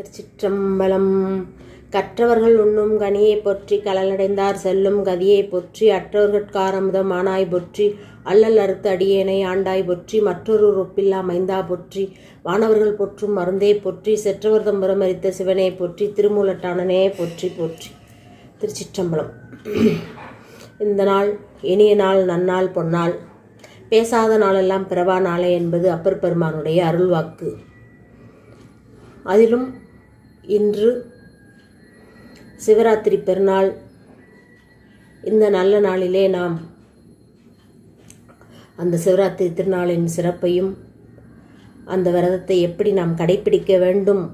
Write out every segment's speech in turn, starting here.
திருச்சிற்றம்பலம். கற்றவர்கள் உண்ணும் கனியை பொற்றி கலலடைந்தார் செல்லும் கதியை பொற்றி அற்றவர்கட்காரமுதம் ஆனாய் பொற்றி அல்லல் அறுத்து அடியேனை ஆண்டாய் பொற்றி மற்றொரு ஒப்பில்லா மைந்தா பொற்றி வானவர்கள் பொற்றும் மருந்தே பொற்றி செற்றவர்தம் புறமறித்த சிவனே பொற்றி திருமூலட்டானனே பொற்றி போற்றி. திருச்சிற்றம்பலம். இந்த நாள் இனிய நாள் நன்னாள் பொன்னாள். பேசாத நாளெல்லாம் பிறவா நாளே என்பது அப்பர் பெருமானுடைய அருள்வாக்கு. அதிலும் இன்று சிவராத்திரி பெருநாள். இந்த நல்ல நாளிலே நாம் அந்த சிவராத்திரி திருநாளின் சிறப்பையும் அந்த விரதத்தை எப்படி நாம் கடைப்பிடிக்க வேண்டும்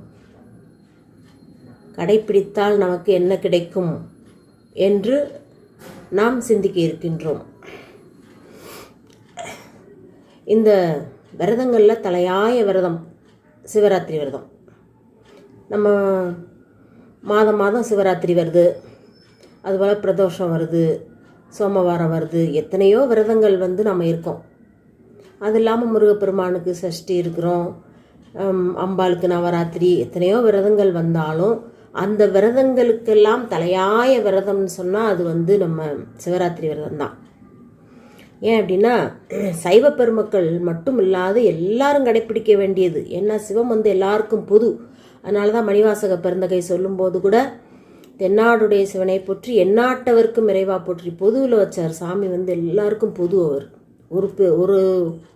கடைப்பிடித்தால் நமக்கு என்ன கிடைக்கும் என்று நாம் சிந்திக்க இருக்கின்றோம். இந்த விரதங்களில் தலையாய விரதம் சிவராத்திரி விரதம். நம்ம மாதம் மாதம் சிவராத்திரி வருது. அதுபோல் பிரதோஷம் வருது சோமவாரம் வருது எத்தனையோ விரதங்கள் வந்து நம்ம இருக்கோம். அது இல்லாமல் முருகப்பெருமானுக்கு சஷ்டி இருக்கிறோம் அம்பாளுக்கு நவராத்திரி எத்தனையோ விரதங்கள் வந்தாலும் அந்த விரதங்களுக்கெல்லாம் தலையாய விரதம்னு சொன்னால் அது வந்து நம்ம சிவராத்திரி விரதம் தான் ஏன் அப்படின்னா சைவ பெருமக்கள் மட்டும் இல்லாது எல்லாரும் கடைப்பிடிக்க வேண்டியது. ஏன்னா சிவம் வந்து எல்லாருக்கும் பொது. அதனால தான் மணிவாசக பிறந்தகை சொல்லும்போது கூட தென்னாடுடைய சிவனை போற்றி எந்நாட்டவர்க்கும் இறைவா போற்றி பொதுவில் வச்சார். சாமி வந்து எல்லாருக்கும் பொது அவர். ஒரு பெ- ஒரு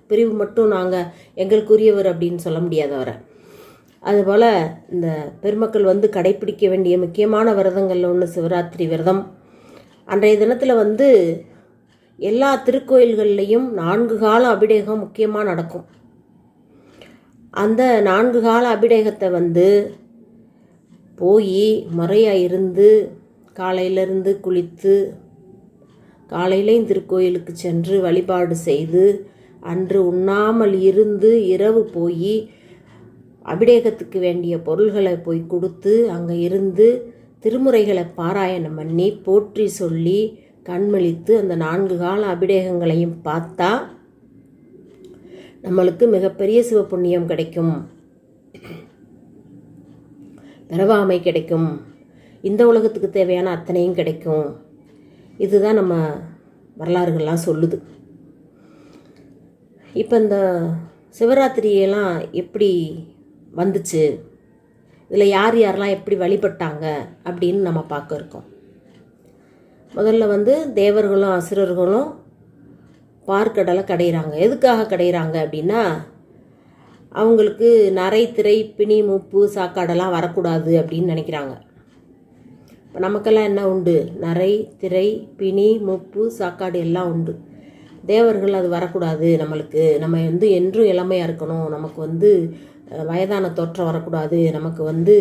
பிரிவு மட்டும் நாங்கள் எங்களுக்குரியவர் அப்படின்னு சொல்ல முடியாது அவரை. அதுபோல் இந்த பெருமக்கள் வந்து கடைப்பிடிக்க வேண்டிய முக்கியமான விரதங்களில் ஒன்று சிவராத்திரி விரதம். அன்றைய தினத்தில் வந்து எல்லா திருக்கோயில்கள்லேயும் நான்கு கால அபிடேகம் முக்கியமாக நடக்கும். அந்த நான்கு கால அபிடேகத்தை வந்து போய் முறையாக இருந்து காலையிலேருந்து குளித்து காலையிலையும் திருக்கோயிலுக்கு சென்று வழிபாடு செய்து அன்று உண்ணாமல் இருந்து இரவு போய் அபிடேகத்துக்கு வேண்டிய பொருள்களை போய் கொடுத்து அங்கே இருந்து திருமுறைகளை பாராயணம் பண்ணி போற்றி சொல்லி கண்மொழித்து அந்த நான்கு கால அபிடேகங்களையும் பார்த்தா நம்மளுக்கு மிகப்பெரிய சிவப்புண்ணியம் கிடைக்கும். பிறவாமை கிடைக்கும். இந்த உலகத்துக்கு தேவையான அத்தனையும் கிடைக்கும். இதுதான் நம்ம வரலாறுகள்லாம் சொல்லுது. இப்போ இந்த சிவராத்திரியெல்லாம் எப்படி வந்துச்சு? இதில் யார் யாரெல்லாம் எப்படி வழிபட்டாங்க? அப்படின்னு நம்ம பார்க்க இருக்கோம். முதல்ல வந்து தேவர்களும் அசுரர்களும் பார்க்கடலை கடையிறாங்க. எதுக்காக கடையிறாங்க அப்படின்னா அவங்களுக்கு நரை திரை பிணி மூப்பு சாக்காடெல்லாம் வரக்கூடாது அப்படின்னு நினைக்கிறாங்க. இப்போ நமக்கெல்லாம் என்ன உண்டு? நரை திரை பிணி மூப்பு சாக்காடு எல்லாம் உண்டு. தேவர்கள் அது வரக்கூடாது நம்மளுக்கு. நம்ம வந்து என்றும் இளமையாக இருக்கணும். நமக்கு வந்து வயதான தோற்றம் வரக்கூடாது. நமக்கு வந்து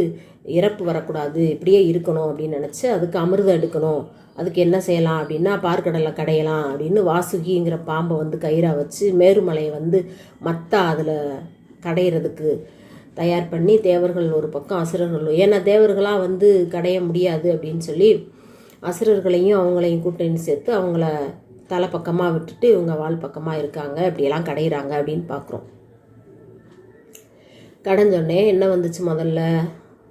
இறப்பு வரக்கூடாது இப்படியே இருக்கணும் அப்படின்னு நினச்சி அதுக்கு அமிர்தம் எடுக்கணும். அதுக்கு என்ன செய்யலாம் அப்படின்னா பார்க்கடலை கடையலாம் அப்படின்னு வாசுகிங்கிற பாம்பை வந்து கயிறாக வச்சு மேருமலையை வந்து மத்தா அதில் கடையிறதுக்கு தயார் பண்ணி தேவர்கள் ஒரு பக்கம் அசுரர்கள் ஏன்னா தேவர்களாக வந்து கடைய முடியாது அப்படின்னு சொல்லி அசுரர்களையும் அவங்களையும் கூட்டணி சேர்த்து அவங்கள தலை பக்கமாக விட்டுட்டு இவங்க வால் பக்கமாக இருக்காங்க இப்படியெல்லாம் கடையிறாங்க அப்படின்னு பார்க்குறோம். கடைஞ்சோடனே என்ன வந்துச்சு முதல்ல?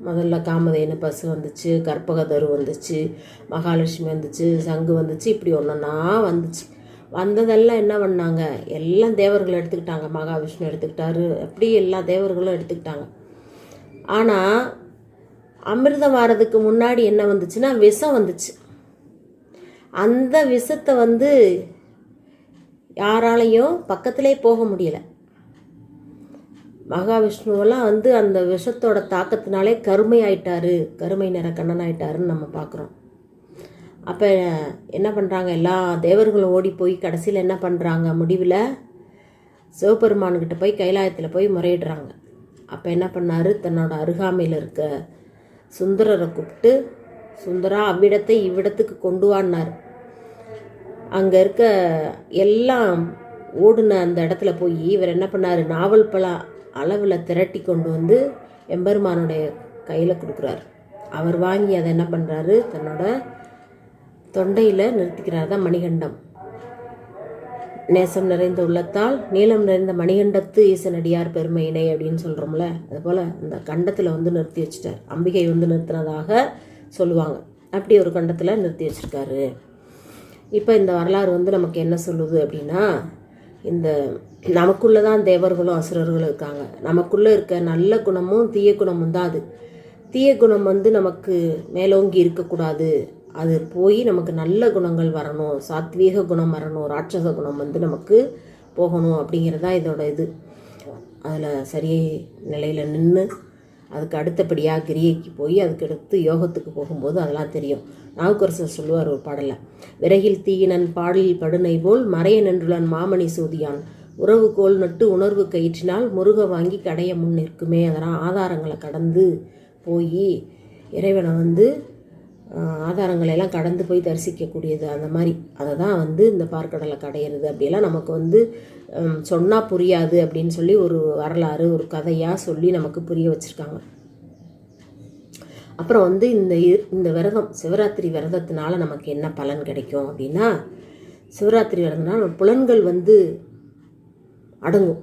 முதல்ல காமதேனு பஸ் வந்துச்சு கற்பகதரு வந்துச்சு மகாலட்சுமி வந்துச்சு சங்கு வந்துச்சு இப்படி ஒன்றா வந்துச்சு. வந்ததெல்லாம் என்ன பண்ணாங்க? எல்லாம் தேவர்கள் எடுத்துக்கிட்டாங்க. மகாவிஷ்ணு எடுத்துக்கிட்டாரு. அப்படி எல்லா தேவர்களும் எடுத்துக்கிட்டாங்க. ஆனால் அமிர்தம் வாரதுக்கு முன்னாடி என்ன வந்துச்சுன்னா விஷம் வந்துச்சு. அந்த விஷத்தை வந்து யாராலையும் பக்கத்திலே போக முடியல. மகாவிஷ்ணுவெல்லாம் வந்து அந்த விஷத்தோட தாக்கத்தினாலே கருமை ஆயிட்டாரு கருமை நிற கண்ணன் ஆயிட்டாருன்னு நம்ம பார்க்குறோம். அப்போ என்ன பண்ணுறாங்க எல்லா தேவர்களும் ஓடி போய் கடைசியில் என்ன பண்ணுறாங்க முடிவில் சிவபெருமான்கிட்ட போய் கைலாயத்தில் போய் முறையிடுறாங்க. அப்போ என்ன பண்ணாரு? தன்னோட அருகாமையில் இருக்க சுந்தரரை கூப்பிட்டு சுந்தரா அவ்விடத்தை இவ்விடத்துக்கு கொண்டு வான்னார். அங்கே இருக்க எல்லாம் ஓடுன அந்த இடத்துல போய் இவர் என்ன பண்ணார்? நாவல் பழம் அளவில் திரட்டி கொண்டு வந்து எம்பெருமானுடைய கையில் கொடுக்குறாரு. அவர் வாங்கி அதை என்ன பண்ணுறாரு தன்னோட தொண்டையில் நிறுத்திக்கிறார். தான் மணிகண்டம். நேசம் நிறைந்த உள்ளத்தால் நீளம் நிறைந்த மணிகண்டத்து ஈசனடியார் பெருமையினை அப்படின்னு சொல்கிறோம்ல அதுபோல் இந்த கண்டத்தில் வந்து நிறுத்தி வச்சுட்டார். அம்பிகை வந்து நிறுத்தினதாக சொல்லுவாங்க. அப்படி ஒரு கண்டத்தில் நிறுத்தி வச்சுருக்காரு. இப்போ இந்த வரலாறு வந்து நமக்கு என்ன சொல்லுது அப்படின்னா இந்த நமக்குள்ளே தான் தேவர்களும் அசுரர்களும் இருக்காங்க. நமக்குள்ளே இருக்க நல்ல குணமும் தீய குணமும் தான் அது. தீய குணம் வந்து நமக்கு மேலோங்கி இருக்கக்கூடாது. அது போய் நமக்கு நல்ல குணங்கள் வரணும். சாத்வீக குணம் வரணும். ராட்சச குணம் வந்து நமக்கு போகணும் அப்படிங்கிறதா இதோட இது. அதில் சரி நிலையில் நின்று அதுக்கு அடுத்தபடியாக கிரியைக்கு போய் அதுக்கு அடுத்து யோகத்துக்கு போகும்போது அதெல்லாம் தெரியும். நாவுக்கரசர் சொல்லுவார் ஒரு பாடலில் விறகில் தீயினன் பாடலில் படுனை போல் மறைய நின்றுள்ளன் மாமணி சூதியான். உறவு கோல் நட்டு உணர்வு கயிற்றினால் முருக வாங்கி கடைய முன் நிற்குமே. அதெல்லாம் ஆதாரங்களை கடந்து போய் இறைவனை வந்து ஆதாரங்களெல்லாம் ஆதாரங்களை எல்லாம் கடந்து போய் தரிசிக்கக்கூடியது. அந்த மாதிரி. அதை தான் வந்து இந்த பார்க்கடலை கடையிறது. அப்படியெல்லாம் நமக்கு வந்து சொன்னால் புரியாது அப்படின்னு சொல்லி ஒரு வரலாறு ஒரு கதையாக சொல்லி நமக்கு புரிய வச்சுருக்காங்க. அப்புறம் வந்து இந்த இந்த விரதம் சிவராத்திரி விரதத்தினால நமக்கு என்ன பலன் கிடைக்கும் அப்படின்னா சிவராத்திரி விரதம்னா புலன்கள் வந்து அடங்கும்.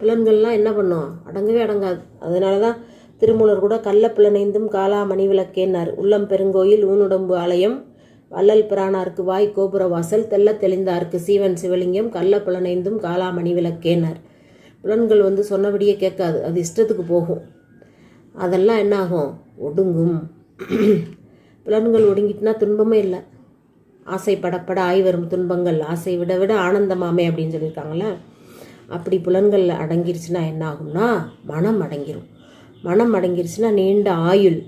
புலன்கள்லாம் என்ன பண்ணும்? அடங்கவே அடங்காது. அதனால தான் திருமூலர் கூட கள்ள புலனைந்தும் காலா மணி விளக்கேன்னார் உள்ளம் பெருங்கோயில் ஊனுடம்பு ஆலயம் வள்ளல் பிரானாருக்கு வாய் கோபுர வாசல் தெல்ல தெளிந்தார்க்கு சீவன் சிவலிங்கம் கள்ள புலனைந்தும் காலாமணி மணி புலன்கள் வந்து சொன்னபடியே கேட்காது அது இஷ்டத்துக்கு போகும். அதெல்லாம் என்னாகும்? ஒடுங்கும். புலன்கள் ஒடுங்கிட்டுனா துன்பமே இல்லை. ஆசைப்படப்பட ஆய் வரும் துன்பங்கள். ஆசை விட விட ஆனந்தமாமே அப்படின்னு சொல்லியிருக்காங்களே. அப்படி புலன்கள் அடங்கிருச்சுன்னா என்ன ஆகும்னா மனம் அடங்கிரும். மனம் அடங்கிருச்சுன்னா நீண்ட ஆயுள்.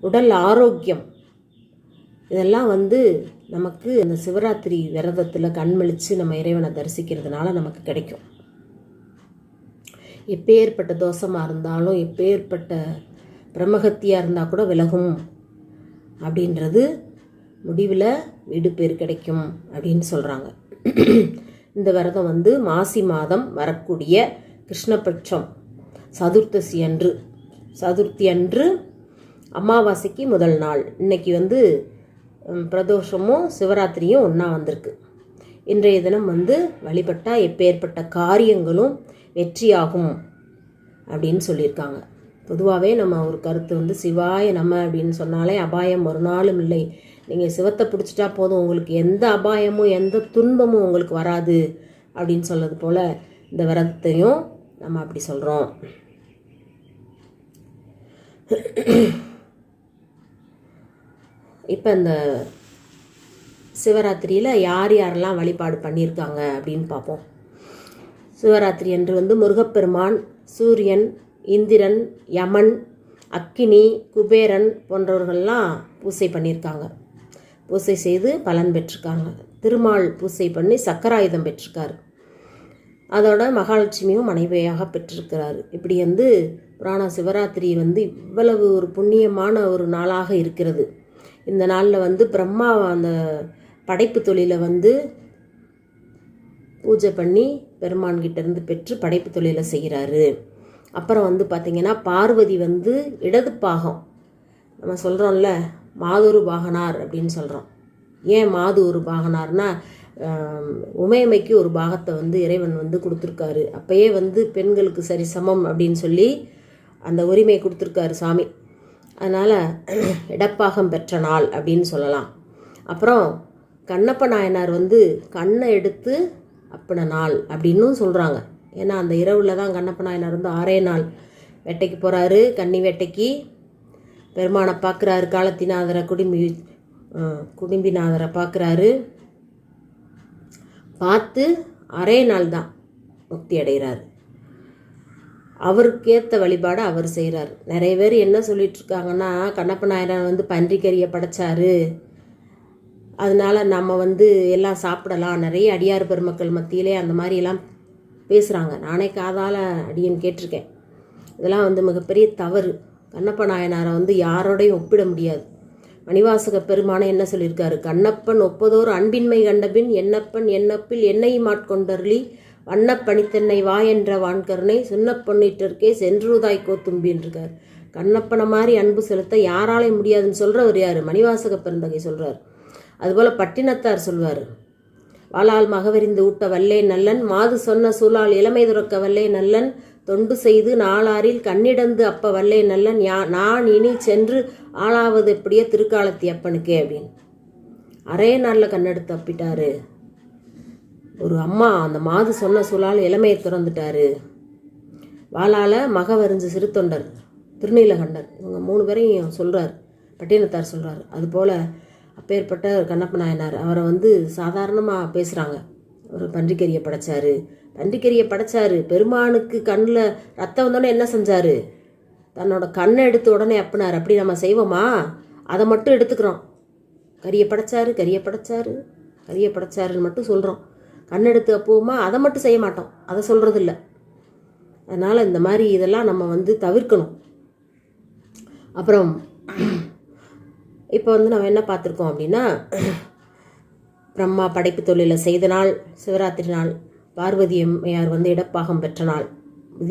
உடல் ஆரோக்கியம். இதெல்லாம் வந்து நமக்கு அந்த சிவராத்திரி விரதத்தில் கண்மழித்து நம்ம இறைவனை தரிசிக்கிறதுனால நமக்கு கிடைக்கும். எப்பேற்பட்ட தோஷமாக இருந்தாலும் எப்பேற்பட்ட பிரம்மகத்தியாக இருந்தால் கூட விலகும். அப்படின்றது முடிவில் வீடு பேர் கிடைக்கும் அப்படின்னு சொல்கிறாங்க இந்த விரதம் வந்து மாசி மாதம் வரக்கூடிய கிருஷ்ணபட்சம் சதுர்த்தசி அன்று. சதுர்த்தி அன்று அமாவாசைக்கு முதல் நாள். இன்னைக்கு வந்து பிரதோஷமும் சிவராத்திரியும் ஒன்றா வந்திருக்கு. இன்றைய தினம் வந்து வழிபட்டால் எப்பேற்பட்ட காரியங்களும் வெற்றியாகும் அப்படின்னு சொல்லியிருக்காங்க. பொதுவாகவே நம்ம ஒரு கருத்து வந்து சிவாய நம்ம அப்படின்னு சொன்னாலே அபாயம் ஒரு நாளும் இல்லை. நீங்கள் சிவத்தை பிடிச்சிட்டா போதும் உங்களுக்கு எந்த அபாயமும் எந்த துன்பமும் உங்களுக்கு வராது அப்படின்னு சொல்லது போல் இந்த விரதத்தையும் நம்ம அப்படி சொல்கிறோம் இப்போ இந்த சிவராத்திரியில் யார் யாரெல்லாம் வழிபாடு பண்ணியிருக்காங்க அப்படின்னு பார்ப்போம். சிவராத்திரி அன்று வந்து முருகப்பெருமான் சூரியன் இந்திரன் யமன் அக்கினி குபேரன் போன்றவர்கள்லாம் பூசை பண்ணியிருக்காங்க. பூசை செய்து பலன் பெற்றிருக்காங்க. திருமால் பூசை பண்ணி சக்கராயுதம் பெற்றிருக்காரு. அதோட மகாலட்சுமியும் மனைவியாக பெற்றிருக்கிறார். இப்படி வந்து புராண சிவராத்திரி வந்து இவ்வளவு ஒரு புண்ணியமான ஒரு நாளாக இருக்கிறது. இந்த நாளில் வந்து பிரம்மா அந்த படைப்பு தொழிலை வந்து பூஜை பண்ணி பெருமான் பெற்று படைப்பு தொழிலை செய்கிறாரு அப்புறம் வந்து பார்த்திங்கன்னா பார்வதி வந்து இடது பாகம். நம்ம சொல்கிறோம்ல மாதொரு பாகனார் அப்படின்னு சொல்கிறோம் ஏன் மாது ஒரு பாகனார்னா உமையமைக்கு ஒரு பாகத்தை வந்து இறைவன் வந்து கொடுத்துருக்காரு. அப்பயே வந்து பெண்களுக்கு சரி சமம் அப்படின்னு சொல்லி அந்த உரிமையை கொடுத்துருக்காரு சாமி. அதனால் இடப்பாகம் பெற்ற நாள் அப்படின்னு சொல்லலாம். அப்புறம் கண்ணப்ப நாயனார் வந்து கண்ணை எடுத்து அப்பின நாள் அப்படின்னும் சொல்கிறாங்க ஏன்னா அந்த இரவில் தான் கண்ணப்ப நாயனார் வந்து ஆறே நாள் வேட்டைக்கு போகிறாரு கன்னி வேட்டைக்கு பெருமானை பார்க்குறாரு காலத்திநாதரை குடும்பி குடும்பிநாதரை பார்க்குறாரு பார்த்து அரை நாள் தான் முக்தி அடைகிறாரு. அவருக்கேற்ற வழிபாடு அவர் செய்கிறார் நிறைய பேர் என்ன சொல்லிட்டு இருக்காங்கன்னா கண்ணப்ப நாயனார் வந்து பன்றிக்கறியை படைச்சாரு. அதனால நம்ம வந்து எல்லாம் சாப்பிடலாம். நிறைய அடியார் பெருமக்கள் மத்தியிலே அந்த மாதிரி எல்லாம் பேசுகிறாங்க நானே காதால் அடியன்னு கேட்டிருக்கேன். இதெல்லாம் வந்து மிகப்பெரிய தவறு. கண்ணப்ப நாயனாரை வந்து யாரோடையும் ஒப்பிட முடியாது. மணிவாசக பெருமானை என்ன சொல்லியிருக்காரு? கண்ணப்பன் ஒப்பதோர் அன்பின்மை கண்டபின் என்னப்பன் என்னப்பில் என்னையும் ஆட்கொண்டருளி வண்ணப்பணித்தென்னை வா என்ற வான்கருணை சுண்ணப் பொன்னிட்டருக்கே சென்றுதாய் கோத்தும்பின்றிருக்கார் கண்ணப்பனை மாதிரி அன்பு செலுத்த யாராலே முடியாதுன்னு சொல்கிறவர் யார்? மணிவாசக பெருந்தகை சொல்கிறார் அதுபோல் பட்டினத்தார் சொல்வார். வாளால் மகவறிந்து ஊட்ட வல்லே நல்லன் மாது சொன்ன சூழால் இளமை துறக்க வல்லே நல்லன் தொண்டு செய்து நாளாரில் கண்ணிடந்து அப்ப வல்லே நல்லன் யா நான் இனி சென்று ஆளாவது எப்படியோ திருக்காலத்தி அப்பனுக்கே அப்படின்னு. அரைய நாளில் கண்ணெடுத்து அப்பிட்டாரு. ஒரு அம்மா அந்த மாது சொன்ன சூழால் இளமையை திறந்துட்டாரு. வாளால் மகவரிஞ்சு சிறுத்தொண்டர் திருநீலகண்டர் இவங்க மூணு பேரையும் சொல்கிறார் பட்டியலத்தார் சொல்கிறார் அதுபோல் அப்பேற்பட்ட கண்ணப்ப நாயனார் அவரை வந்து சாதாரணமாக பேசுகிறாங்க அவர் பன்றிக்கரியை படைச்சார். பன்றிக்கரியை படைச்சாரு. பெருமானுக்கு கண்ணில் ரத்தம் வந்தோடனே என்ன செஞ்சார்? தன்னோட கண்ணை எடுத்து உடனே அப்பினார். அப்படி நம்ம செய்வோமா? அதை மட்டும் எடுத்துக்கிறோம். கரியை படைச்சாரு கரியை படைச்சாரு கரியை படைச்சாருன்னு மட்டும் சொல்கிறோம் கண்ணெடுத்து அப்புவோமா அதை மட்டும் செய்ய மாட்டோம். அதை சொல்கிறது இல்லை அதனால் இந்த மாதிரி இதெல்லாம் நம்ம வந்து தவிர்க்கணும். அப்புறம் இப்போ வந்து நம்ம என்ன பார்த்துருக்கோம் அப்படின்னா பிரம்மா படைப்பு தொழிலை செய்த நாள் சிவராத்திரி நாள் பார்வதி அம்மையார் வந்து இடப்பாகம் பெற்ற நாள்.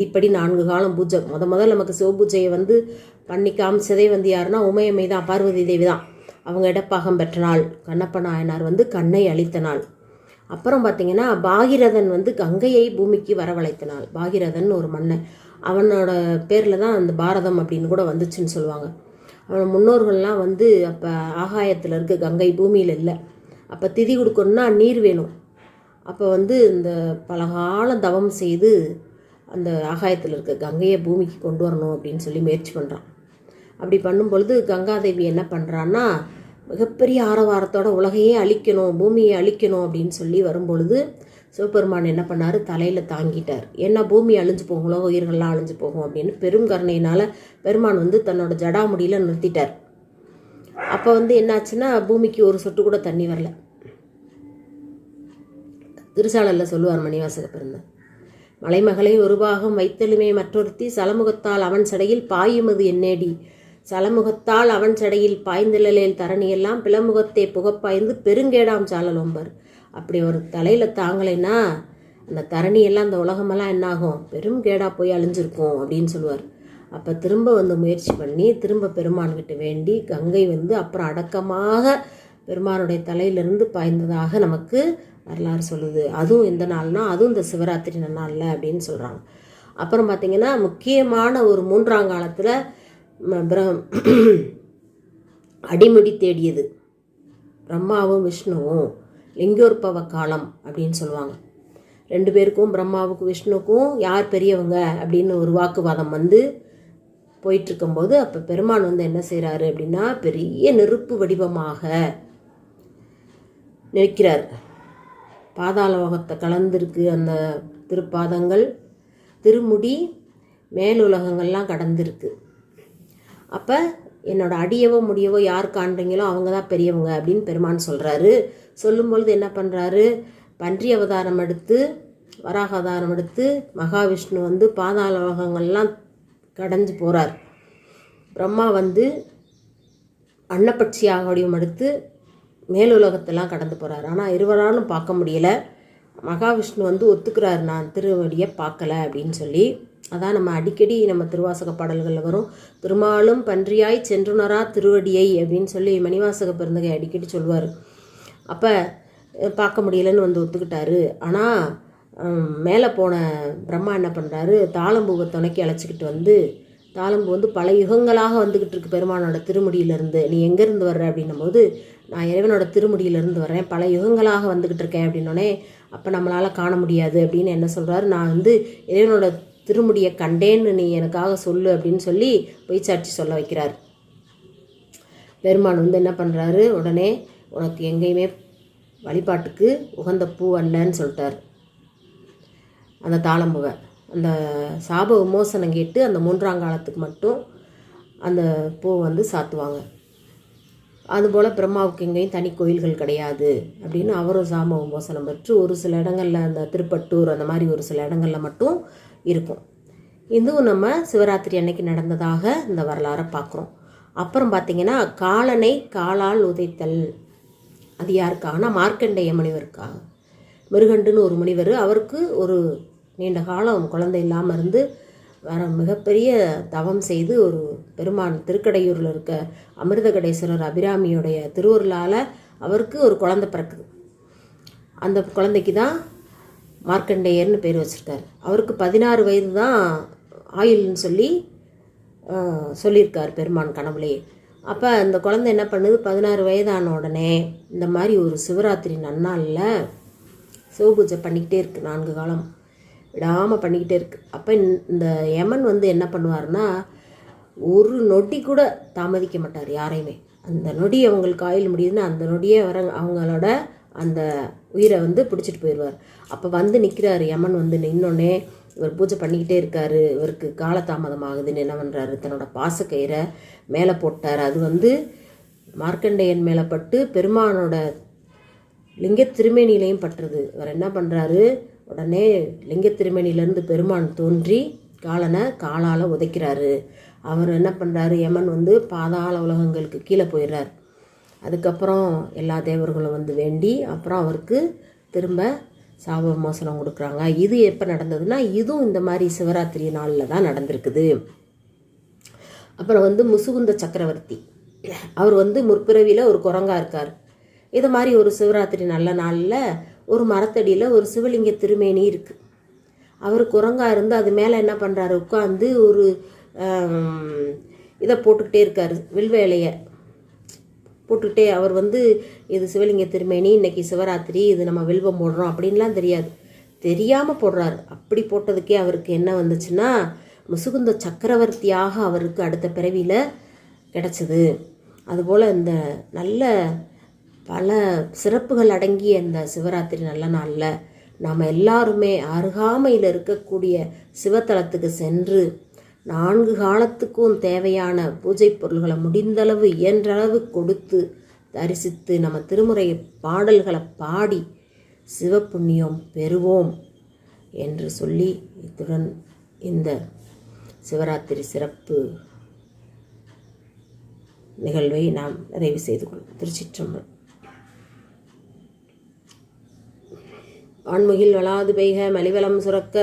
இப்படி நான்கு காலம் பூஜை. முத முதல் நமக்கு சிவபூஜையை வந்து பண்ணி காமிச்சதே வந்து யாருன்னா உமையம்மை தான் பார்வதி தேவி தான். அவங்க இடப்பாகம் பெற்ற நாள் கண்ணப்ப நாயனார் வந்து கண்ணை அழித்த நாள். அப்புறம் பார்த்தீங்கன்னா பாகிரதன் வந்து கங்கையை பூமிக்கு வரவழைத்தனாள். பாகிரதன் ஒரு மன்னன். அவனோட பேரில் தான் அந்த பாரதம் அப்படின்னு கூட வந்துச்சுன்னு சொல்லுவாங்க. அவன் முன்னோர்கள்லாம் வந்து அப்போ ஆகாயத்தில் இருக்க கங்கை பூமியில் இல்லை. அப்போ திதி கொடுக்கணுன்னா நீர் வேணும். அப்போ வந்து இந்த பலகாலம் தவம் செய்து அந்த ஆகாயத்தில் இருக்க கங்கையை பூமிக்கு கொண்டு வரணும் அப்படின்னு சொல்லி முயற்சி பண்ணுறான் அப்படி பண்ணும் பொழுது கங்காதேவி என்ன பண்ணுறான்னா மிகப்பெரிய ஆரவாரத்தோட உலகையே அழிக்கணும் பூமியை அழிக்கணும் அப்படின்னு சொல்லி வரும்பொழுது சிவபெருமான் என்ன பண்ணார்? தலையில் தாங்கிட்டார். ஏன்னா பூமி அழிஞ்சு போகும்? உலக உயிர்கள்லாம் அழிஞ்சு போகும் அப்படின்னு பெரும் கருணையினால் பெருமான் வந்து தன்னோட ஜடாமுடியில் நிறுத்திட்டார். அப்போ வந்து என்னாச்சுன்னா பூமிக்கு ஒரு சொட்டு கூட தண்ணி வரல. திருச்சாளரில் சொல்லுவார் மணிவாசக பிறந்த மலைமகளை ஒரு பாகம் வைத்தலுமே மற்றொருத்தி சலமுகத்தால் அவன் சடையில் பாயுமது என்னேடி? சலமுகத்தால் அவன் சடையில் பாய்ந்தலில் தரணியெல்லாம் பிளமுகத்தை புகப்பாய்ந்து பெருங்கேடாம் சாலலோம்பர். அப்படி ஒரு தலையில் தாங்கலைன்னா அந்த தரணியெல்லாம் அந்த உலகமெல்லாம் என்னாகும்? பெரும் கேடாக போய் அழிஞ்சிருக்கும் அப்படின்னு சொல்லுவார். அப்போ திரும்ப வந்து முயற்சி பண்ணி திரும்ப பெருமான்கிட்ட வேண்டி கங்கை வந்து அப்புறம் அடக்கமாக பெருமானுடைய தலையிலிருந்து பாய்ந்ததாக நமக்கு வரலாறு சொல்லுது. அதுவும் எந்த நாள்னா அதுவும் இந்த சிவராத்திரி நாளில் அப்படின்னு சொல்கிறாங்க அப்புறம் பார்த்திங்கன்னா முக்கியமான ஒரு மூன்றாம் காலத்தில் அடிமுடி தேடியது. பிரம்மாவும் விஷ்ணுவும் லிங்கோற்பவ காலம் அப்படின்னு சொல்லுவாங்க. ரெண்டு பேருக்கும் பிரம்மாவுக்கும் விஷ்ணுக்கும் யார் பெரியவங்க அப்படின்னு ஒரு வாக்குவாதம் வந்து போயிட்டுருக்கும்போது அப்போ பெருமான் வந்து என்ன செய்கிறாரு அப்படின்னா பெரிய நெருப்பு வடிவமாக நிற்கிறார். பாதாளோகத்தை கலந்துருக்கு அந்த திருப்பாதங்கள். திருமுடி மேலுலகங்கள்லாம் கடந்திருக்கு. அப்போ என்னோட அடியவோ முடியவோ யார் காண்றீங்களோ அவங்க தான் பெரியவங்க அப்படின்னு பெருமான் சொல்கிறாரு சொல்லும்பொழுது என்ன பண்ணுறாரு பன்றி அவதாரம் எடுத்து வராக அவதாரம் எடுத்து மகாவிஷ்ணு வந்து பாதாள உலகங்கள்லாம் கடைஞ்சு போகிறார் பிரம்மா வந்து அன்னப்பட்சியாக வடிவம் எடுத்து மேலுலகத்தெல்லாம் கடந்து போகிறார் ஆனால் இருவராலும் பார்க்க முடியலை. மகாவிஷ்ணு வந்து ஒத்துக்கிறார் நான் திருவடியை பார்க்கல அப்படின்னு சொல்லி. அதான் நம்ம அடிக்கடி நம்ம திருவாசக பாடல்களில் வரும். திருமாலும் பன்றியாய் சென்றுணரா திருவடியை அப்படின்னு சொல்லி மணிவாசக பிறந்தகை அடிக்கடி சொல்லுவார் அப்போ பார்க்க முடியலன்னு வந்து ஒத்துக்கிட்டாரு. ஆனால் மேலே போன பிரம்மா என்ன பண்ணுறாரு தாளம்பூவை துணைக்கி அழைச்சிக்கிட்டு வந்து தாளம்பூ வந்து பல யுகங்களாக வந்துக்கிட்டு இருக்கு பெருமானோட திருமுடியிலேருந்து. நீ எங்கேருந்து வர்ற? அப்படின்னும் போது நான் இறைவனோட திருமுடியிலேருந்து வரேன் பல யுகங்களாக வந்துக்கிட்டு இருக்கேன் அப்படின்னோடனே அப்போ நம்மளால் காண முடியாது அப்படின்னு என்ன சொல்கிறாரு நான் வந்து இறைவனோட திருமுடியை கண்டேன்னு நீ எனக்காக சொல்லு அப்படின்னு சொல்லி பொய்ச்சாட்சி சொல்ல வைக்கிறார். பெருமான் வந்து என்ன பண்ணுறாரு உடனே உனக்கு எங்கேயுமே வழிபாட்டுக்கு உகந்த பூ அல்லன்னு சொல்லிட்டார். அந்த தாளம்புவை அந்த சாப விமோசனம் கேட்டு அந்த மூன்றாம் காலத்துக்கு மட்டும் அந்த பூ வந்து சாத்துவாங்க. அதுபோல் பிரம்மாவுக்கு எங்கேயும் தனி கோயில்கள் கிடையாது அப்படின்னு அவரும் சாம விமோசனம் பெற்று ஒரு சில இடங்களில் அந்த திருப்பட்டூர் அந்த மாதிரி ஒரு சில இடங்களில் மட்டும் இருக்கும். இதுவும் நம்ம சிவராத்திரி அன்னைக்கு நடந்ததாக இந்த வரலாறை பார்க்குறோம். அப்புறம் பார்த்திங்கன்னா காலனை காலால் உதைத்தல். அது யாருக்காகனா மார்க்கண்டேய முனிவருக்காக மிருகண்டுன்னு ஒரு முனிவர் அவருக்கு ஒரு நீண்ட காலம் குழந்தை இல்லாமல் இருந்து வர மிகப்பெரிய தவம் செய்து ஒரு பெருமான் திருக்கடையூரில் இருக்க அமிர்தகடேஸ்வரர் அபிராமியுடைய திருவருளால் அவருக்கு ஒரு குழந்தை பிறக்குது. அந்த குழந்தைக்கு தான் மார்க்கண்டேயர்னு பேர் வச்சுருக்காரு. அவருக்கு பதினாறு வயது தான் ஆயுள்னு சொல்லி சொல்லியிருக்கார் பெருமான் கனவுலே. அப்போ அந்த குழந்தை என்ன பண்ணுது? பதினாறு வயதான உடனே இந்த மாதிரி ஒரு சிவராத்திரி நன்னாளில் சிவபூஜை பண்ணிக்கிட்டே இருக்குது நான்கு காலம் விடாமல் பண்ணிக்கிட்டே இருக்குது அப்போ இந்த யமன் வந்து என்ன பண்ணுவார்னா ஒரு நொடி கூட தாமதிக்க மாட்டார் யாரையுமே. அந்த நொடி அவங்களுக்கு ஆயுள் முடியுதுன்னா அந்த நொடியே வர அவங்களோட அந்த உயிரை வந்து பிடிச்சிட்டு போயிடுவார். அப்போ வந்து நிற்கிறாரு யமன் வந்து நின்னோடனே இவர் பூஜை பண்ணிக்கிட்டே இருக்காரு. இவருக்கு காலதாமதம் ஆகுதுன்னு என்ன பண்ணுறாரு தன்னோட பாசக்கயிறை மேலே போட்டார். அது வந்து மார்க்கண்டேயன் மேலே பட்டு பெருமானோட லிங்க திருமேனிலையும் பட்டுறது. இவர் என்ன பண்ணுறாரு உடனே லிங்க திருமேனிலேருந்து பெருமான் தோன்றி காலனை காலால் உதைக்கிறாரு. அவர் என்ன பண்ணுறாரு யமன் வந்து பாதாள உலகங்களுக்கு கீழே போயிடுறார். அதுக்கப்புறம் எல்லா தேவர்களும் வந்து வேண்டி அப்புறம் அவருக்கு திரும்ப சாப விமோசனம் கொடுக்குறாங்க. இது எப்போ நடந்ததுன்னா இதுவும் இந்த மாதிரி சிவராத்திரி நாளில் தான் நடந்திருக்குது. அப்புறம் வந்து முசுகுந்த சக்கரவர்த்தி. அவர் வந்து முற்பிறவியில் ஒரு குரங்கா இருக்கார். இது மாதிரி ஒரு சிவராத்திரி நல்ல நாளில் ஒரு மரத்தடியில் ஒரு சிவலிங்க திருமேனி இருக்குது அவர் குரங்கா இருந்து அது மேலே என்ன பண்ணுறாரு உட்காந்து ஒரு இதை போட்டுக்கிட்டே இருக்கார். வில்வேலையை போட்டுக்கிட்டே அவர் வந்து இது சிவலிங்க திருமேனி இன்றைக்கி சிவராத்திரி இது நம்ம வில்வம் போடுறோம் அப்படின்லாம் தெரியாது. தெரியாமல் போடுறாரு. அப்படி போட்டதுக்கே அவருக்கு என்ன வந்துச்சுன்னா முசுகுந்த சக்கரவர்த்தியாக அவருக்கு அடுத்த பிறவியில் கிடச்சிது. அதுபோல் இந்த நல்ல பல சிறப்புகள் அடங்கிய இந்த சிவராத்திரி நல்ல நாளில் நாம் எல்லாருமே அருகாமையில் இருக்கக்கூடிய சிவத்தலத்துக்கு சென்று நான்கு காலத்துக்கும் தேவையான பூஜை பொருள்களை முடிந்தளவு இயன்றளவு கொடுத்து தரிசித்து நம்ம திருமுறை பாடல்களை பாடி சிவப்புண்ணியம் பெறுவோம் என்று சொல்லி இத்துடன் இந்த சிவராத்திரி சிறப்பு நிகழ்வை நாம் நிறைவு செய்து கொள்வோம். திருச்சிற்றம்பலம். ஆண்முகில் வளாது பெய்க மலிவலம் சுரக்க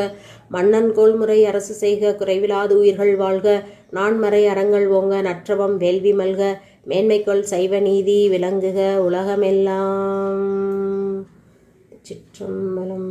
மன்னன் கோல்முறை அரசு செய்க குறைவிலாது உயிர்கள் வாழ்க நான்மறை அறங்கள் ஓங்க நற்றவம் வேள்வி மல்க மேன்மைக்கொள் சைவ நீதி விளங்குக உலகமெல்லாம். சிற்றம்பலம்.